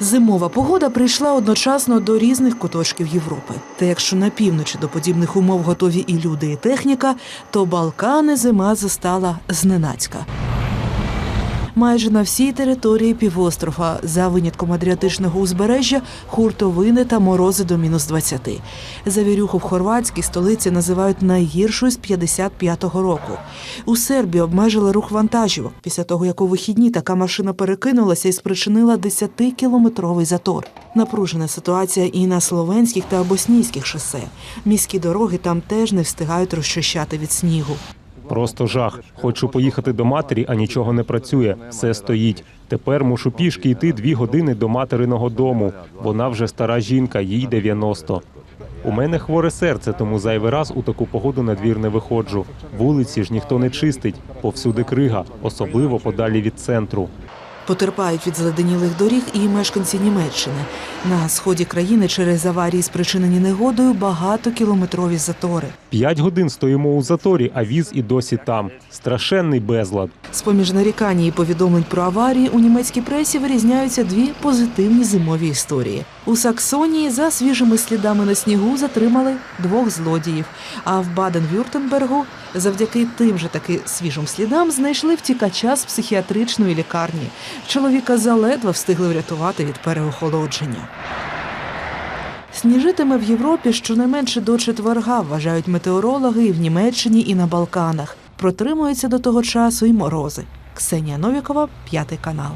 Зимова погода прийшла одночасно до різних куточків Європи. Та якщо на півночі до подібних умов готові і люди, і техніка, то Балкани зима застала зненацька. Майже на всій території півострова, за винятком Адріатичного узбережжя, хуртовини та морози до мінус 20. Завірюху в хорватській столиці називають найгіршою з 55-го року. У Сербії обмежили рух вантажівок після того, як у вихідні така машина перекинулася і спричинила 10-кілометровий затор. Напружена ситуація і на словенських та боснійських шосе. Міські дороги там теж не встигають розчищати від снігу. Просто жах. Хочу поїхати до матері, а нічого не працює. Все стоїть. Тепер мушу пішки йти дві години до материного дому. Вона вже стара жінка, їй 90. У мене хворе серце, тому зайвий раз у таку погоду на двір не виходжу. Вулиці ж ніхто не чистить, повсюди крига, особливо подалі від центру. Потерпають від зледенілих доріг і мешканці Німеччини. На сході країни через аварії, спричинені негодою, багатокілометрові затори. П'ять годин стоїмо у заторі, а віз і досі там. Страшенний безлад. З-поміж нарікань і повідомлень про аварії у німецькій пресі вирізняються дві позитивні зимові історії. У Саксонії за свіжими слідами на снігу затримали двох злодіїв. А в Баден-Вюртембергу завдяки тим же таки свіжим слідам знайшли втікача з психіатричної лікарні. Чоловіка заледве встигли врятувати від переохолодження. Сніжитиме в Європі щонайменше до четверга, вважають метеорологи і в Німеччині, і на Балканах. Протримуються до того часу і морози. Ксенія Новікова, п'ятий канал.